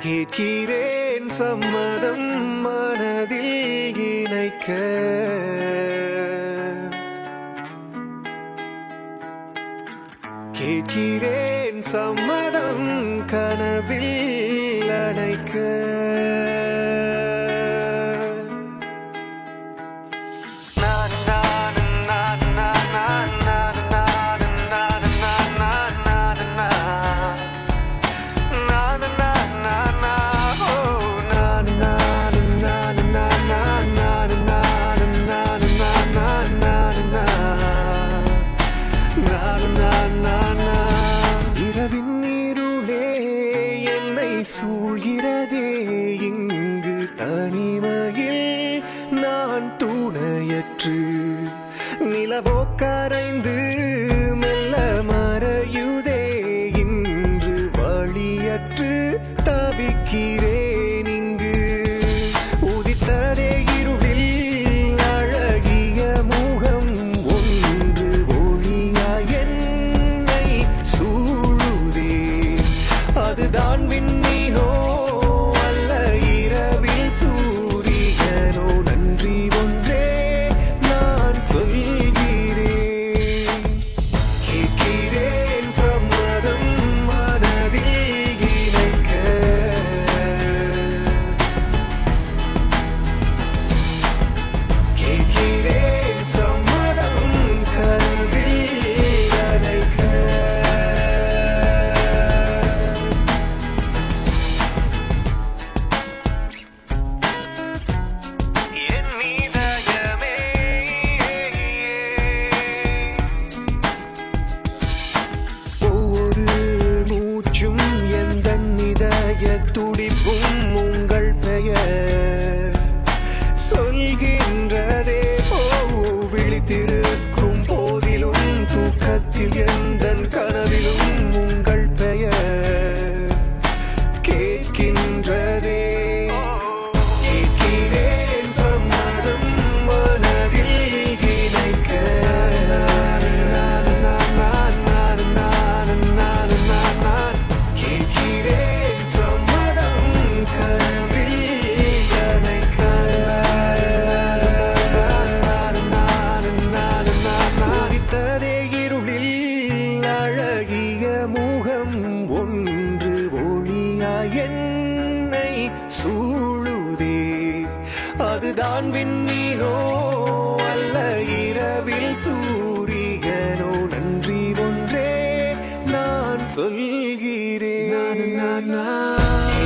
கேட்கிறேன் சம்மதம் மனதில் இணைக்க. கேட்கிறேன் சம்மதம் கனவில் அணைக்க. சூழ்கிறதே இங்கு தனிமையில் நான் துணையற்று நிலவோ கரைந்து get நான் விண்ணீரோ அல்ல இரவில் சூரியனோ நன்றி ஒன்றே நான் சொல்கிறேன். நான் நான்.